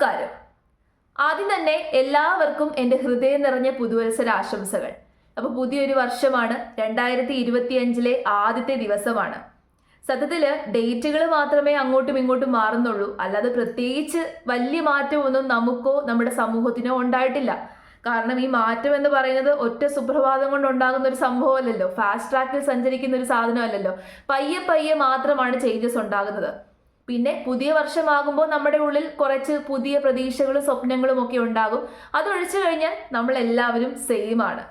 നമസ്കാരം. ആദ്യം തന്നെ എല്ലാവർക്കും എന്റെ ഹൃദയം നിറഞ്ഞ പുതുവത്സര ആശംസകൾ അപ്പോൾ പുതിയൊരു വർഷമാണ്. രണ്ടായിരത്തി ഇരുപത്തി അഞ്ചിലെ ആദ്യത്തെ ദിവസമാണ്. സത്യത്തിൽ ഡേറ്റുകൾ മാത്രമേ അങ്ങോട്ടും ഇങ്ങോട്ടും മാറുന്നുള്ളൂ. അല്ലാതെ പ്രത്യേകിച്ച് വലിയ മാറ്റമൊന്നും നമുക്കോ നമ്മുടെ സമൂഹത്തിനോ ഉണ്ടായിട്ടില്ല. കാരണം ഈ മാറ്റം എന്ന് പറയുന്നത് ഒറ്റ സുപ്രഭാതം കൊണ്ട് ഉണ്ടാകുന്ന ഒരു സംഭവമല്ലല്ലോ. ഫാസ്റ്റ് ട്രാക്കിൽ സഞ്ചരിക്കുന്ന ഒരു സാധനമല്ലല്ലോ. പയ്യെ പയ്യെ മാത്രമാണ് ചേഞ്ചസ് ഉണ്ടാകുന്നത്. പിന്നെ പുതിയ വർഷമാകുമ്പോൾ നമ്മുടെ ഉള്ളിൽ കുറച്ച് പുതിയ പ്രതീക്ഷകളും സ്വപ്നങ്ങളും ഒക്കെ ഉണ്ടാകും. അതൊഴിച്ചു കഴിഞ്ഞാൽ നമ്മൾ എല്ലാവരും സെയിം ആണ്.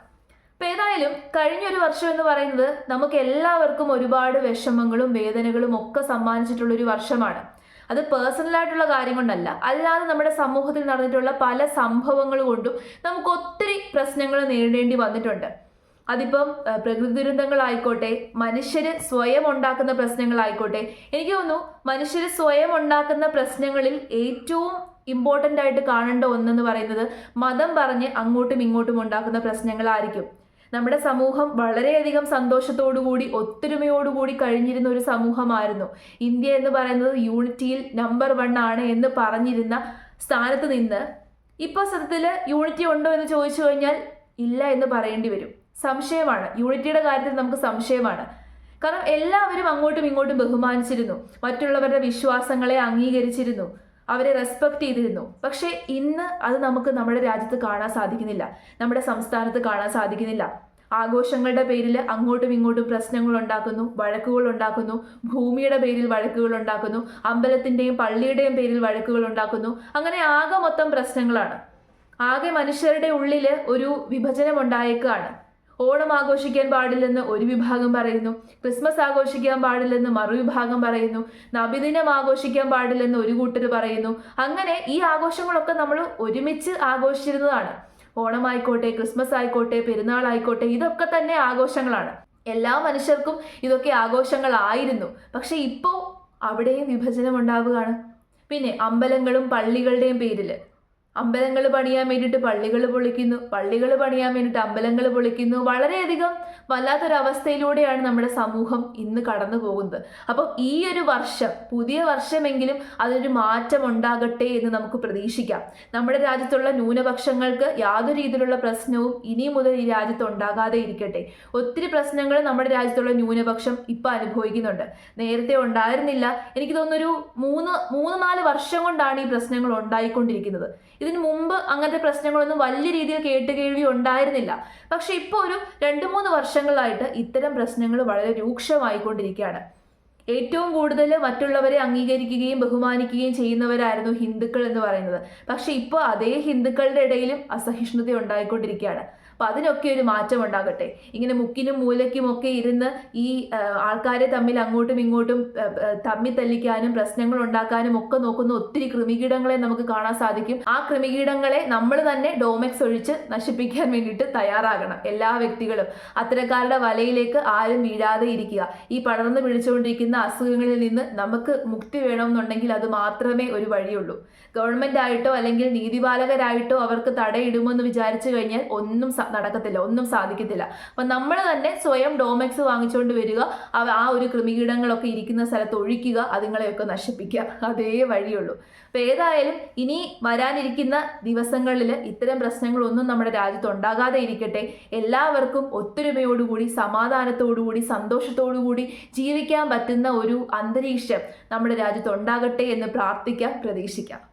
അപ്പൊ ഏതായാലും കഴിഞ്ഞൊരു വർഷം എന്ന് പറയുന്നത് നമുക്ക് എല്ലാവർക്കും ഒരുപാട് വിഷമങ്ങളും വേദനകളും ഒക്കെ സമ്മാനിച്ചിട്ടുള്ള ഒരു വർഷമാണ്. അത് പേഴ്സണലായിട്ടുള്ള കാര്യം കൊണ്ടല്ല. അല്ലാതെ നമ്മുടെ സമൂഹത്തിൽ നടന്നിട്ടുള്ള പല സംഭവങ്ങൾ കൊണ്ടും നമുക്ക് ഒത്തിരി പ്രശ്നങ്ങൾ നേരിടേണ്ടി വന്നിട്ടുണ്ട്. അതിപ്പം പ്രകൃതി ദുരന്തങ്ങളായിക്കോട്ടെ മനുഷ്യര് സ്വയം ഉണ്ടാക്കുന്ന പ്രശ്നങ്ങളായിക്കോട്ടെ എനിക്ക് തോന്നുന്നു മനുഷ്യര് സ്വയം ഉണ്ടാക്കുന്ന പ്രശ്നങ്ങളിൽ ഏറ്റവും ഇമ്പോർട്ടന്റ് ആയിട്ട് കാണേണ്ട ഒന്നെന്ന് പറയുന്നത് മതം പറഞ്ഞ് അങ്ങോട്ടും ഇങ്ങോട്ടും ഉണ്ടാക്കുന്ന പ്രശ്നങ്ങളായിരിക്കും. നമ്മുടെ സമൂഹം വളരെയധികം സന്തോഷത്തോടുകൂടി ഒത്തൊരുമയോടുകൂടി കഴിഞ്ഞിരുന്ന ഒരു സമൂഹമായിരുന്നു. ഇന്ത്യ എന്ന് പറയുന്നത് യൂണിറ്റിയിൽ നമ്പർ വൺ ആണ് എന്ന് പറഞ്ഞിരുന്ന സ്ഥാനത്ത് നിന്ന് ഇപ്പോൾ സത്യത്തിൽ യൂണിറ്റി ഉണ്ടോ എന്ന് ചോദിച്ചു കഴിഞ്ഞാൽ ഇല്ല എന്ന് പറയേണ്ടി വരും. സംശയമാണ്. യൂണിറ്റിയുടെ കാര്യത്തിൽ നമുക്ക് സംശയമാണ്. കാരണം എല്ലാവരും അങ്ങോട്ടും ഇങ്ങോട്ടും ബഹുമാനിച്ചിരുന്നു. മറ്റുള്ളവരുടെ വിശ്വാസങ്ങളെ അംഗീകരിച്ചിരുന്നു. അവരെ റെസ്പെക്ട് ചെയ്തിരുന്നു. പക്ഷേ ഇന്ന് അത് നമുക്ക് നമ്മുടെ രാജ്യത്ത് കാണാൻ സാധിക്കുന്നില്ല. നമ്മുടെ സംസ്ഥാനത്ത് കാണാൻ സാധിക്കുന്നില്ല. ആഘോഷങ്ങളുടെ പേരിൽ അങ്ങോട്ടും ഇങ്ങോട്ടും പ്രശ്നങ്ങൾ ഉണ്ടാക്കുന്നു വഴക്കുകൾ ഉണ്ടാക്കുന്നു ഭൂമിയുടെ പേരിൽ വഴക്കുകൾ ഉണ്ടാക്കുന്നു അമ്പലത്തിന്റെയും പള്ളിയുടെയും പേരിൽ വഴക്കുകൾ ഉണ്ടാക്കുന്നു. അങ്ങനെ ആകെ മൊത്തം പ്രശ്നങ്ങളാണ്. ആകെ മനുഷ്യരുടെ ഉള്ളിൽ ഒരു വിഭജനം ഉണ്ടായേക്കാണ്. ഓണം ആഘോഷിക്കാൻ പാടില്ലെന്ന് ഒരു വിഭാഗം പറയുന്നു. ക്രിസ്മസ് ആഘോഷിക്കാൻ പാടില്ലെന്ന് മറുവിഭാഗം പറയുന്നു. നബിദിനം ആഘോഷിക്കാൻ പാടില്ലെന്ന് ഒരു കൂട്ടർ പറയുന്നു. അങ്ങനെ ഈ ആഘോഷങ്ങളൊക്കെ നമ്മൾ ഒരുമിച്ച് ആഘോഷിച്ചിരുന്നതാണ്. ഓണമായിക്കോട്ടെ ക്രിസ്മസ് ആയിക്കോട്ടെ പെരുന്നാൾ ആയിക്കോട്ടെ ഇതൊക്കെ തന്നെ ആഘോഷങ്ങളാണ്. എല്ലാ മനുഷ്യർക്കും ഇതൊക്കെ ആഘോഷങ്ങളായിരുന്നു. പക്ഷെ ഇപ്പോൾ അവിടെയും വിഭജനം ഉണ്ടാവുകയാണ്. പിന്നെ അമ്പലങ്ങളും പള്ളികളുടെയും പേരിൽ അമ്പലങ്ങൾ പണിയാൻ വേണ്ടിയിട്ട് പള്ളികൾ പൊളിക്കുന്നു. പള്ളികൾ പണിയാൻ വേണ്ടിയിട്ട് അമ്പലങ്ങൾ പൊളിക്കുന്നു. വളരെയധികം വല്ലാത്തൊരവസ്ഥയിലൂടെയാണ് നമ്മുടെ സമൂഹം ഇന്ന് കടന്നു പോകുന്നത്. അപ്പം ഈ ഒരു വർഷം പുതിയ വർഷമെങ്കിലും അതൊരു മാറ്റം ഉണ്ടാകട്ടെ എന്ന് നമുക്ക് പ്രതീക്ഷിക്കാം. നമ്മുടെ രാജ്യത്തുള്ള ന്യൂനപക്ഷങ്ങൾക്ക് യാതൊരു രീതിയിലുള്ള പ്രശ്നവും ഇനി മുതൽ ഈ രാജ്യത്ത് ഉണ്ടാകാതെ ഇരിക്കട്ടെ. ഒത്തിരി പ്രശ്നങ്ങൾ നമ്മുടെ രാജ്യത്തുള്ള ന്യൂനപക്ഷം ഇപ്പം അനുഭവിക്കുന്നുണ്ട്. നേരത്തെ ഉണ്ടായിരുന്നില്ല. എനിക്ക് തോന്നുന്നൊരു മൂന്ന് മൂന്ന് നാല് വർഷം കൊണ്ടാണ് ഈ പ്രശ്നങ്ങൾ ഉണ്ടായിക്കൊണ്ടിരിക്കുന്നത്. ഇതിനു മുമ്പ് അങ്ങനത്തെ പ്രശ്നങ്ങളൊന്നും വലിയ രീതിയിൽ കേട്ടുകേൾവി ഉണ്ടായിരുന്നില്ല. പക്ഷെ ഇപ്പോൾ ഒരു രണ്ട് മൂന്ന് വർഷങ്ങളായിട്ട് ഇത്തരം പ്രശ്നങ്ങൾ വളരെ രൂക്ഷമായിക്കൊണ്ടിരിക്കുകയാണ്. ഏറ്റവും കൂടുതൽ മറ്റുള്ളവരെ അംഗീകരിക്കുകയും ബഹുമാനിക്കുകയും ചെയ്യുന്നവരായിരുന്നു ഹിന്ദുക്കൾ എന്ന് പറയുന്നത്. പക്ഷെ ഇപ്പോൾ അതേ ഹിന്ദുക്കളുടെ ഇടയിലും അസഹിഷ്ണുത ഉണ്ടായിക്കൊണ്ടിരിക്കുകയാണ്. അപ്പൊ അതിനൊക്കെ ഒരു മാറ്റം ഉണ്ടാകട്ടെ. ഇങ്ങനെ മുക്കിനും മൂലയ്ക്കും ഒക്കെ ഇരുന്ന് ഈ ആൾക്കാരെ തമ്മിൽ അങ്ങോട്ടും ഇങ്ങോട്ടും തമ്മിൽ തല്ലിക്കാനും പ്രശ്നങ്ങൾ ഉണ്ടാക്കാനും ഒക്കെ നോക്കുന്ന ഒത്തിരി കൃമികീടങ്ങളെ നമുക്ക് കാണാൻ സാധിക്കും. ആ കൃമികീടങ്ങളെ നമ്മൾ തന്നെ ഡോമെക്സ് ഒഴിച്ച് നശിപ്പിക്കാൻ വേണ്ടിയിട്ട് തയ്യാറാകണം എല്ലാ വ്യക്തികളും. അത്തരക്കാരുടെ വലയിലേക്ക് ആരും വീഴാതെ ഇരിക്കുക. ഈ പടർന്ന് പിടിച്ചുകൊണ്ടിരിക്കുന്ന അസുഖങ്ങളിൽ നിന്ന് നമുക്ക് മുക്തി വേണമെന്നുണ്ടെങ്കിൽ അത് മാത്രമേ ഒരു വഴിയുള്ളൂ. ഗവൺമെന്റ് ആയിട്ടോ അല്ലെങ്കിൽ നീതിപാലകരായിട്ടോ അവർക്ക് തടയിടുമെന്ന് വിചാരിച്ചു കഴിഞ്ഞാൽ ഒന്നും നടക്കത്തില്ല ഒന്നും സാധിക്കത്തില്ല. അപ്പം നമ്മൾ തന്നെ സ്വയം ഡോമെക്സ് വാങ്ങിച്ചുകൊണ്ട് വരിക ആ ഒരു കൃമികീടങ്ങളൊക്കെ ഇരിക്കുന്ന സ്ഥലത്ത് ഒഴിക്കുക അതുങ്ങളെയൊക്കെ നശിപ്പിക്കുക. അതേ വഴിയുള്ളൂ. അപ്പം ഏതായാലും ഇനി വരാനിരിക്കുന്ന ദിവസങ്ങളിൽ ഇത്തരം പ്രശ്നങ്ങളൊന്നും നമ്മുടെ രാജ്യത്ത് ഉണ്ടാകാതെ ഇരിക്കട്ടെ. എല്ലാവർക്കും ഒത്തൊരുമയോടുകൂടി സമാധാനത്തോടുകൂടി സന്തോഷത്തോടുകൂടി ജീവിക്കാൻ പറ്റുന്ന ഒരു അന്തരീക്ഷം നമ്മുടെ രാജ്യത്ത് ഉണ്ടാകട്ടെ എന്ന് പ്രാർത്ഥിക്കാം പ്രതീക്ഷിക്കാം.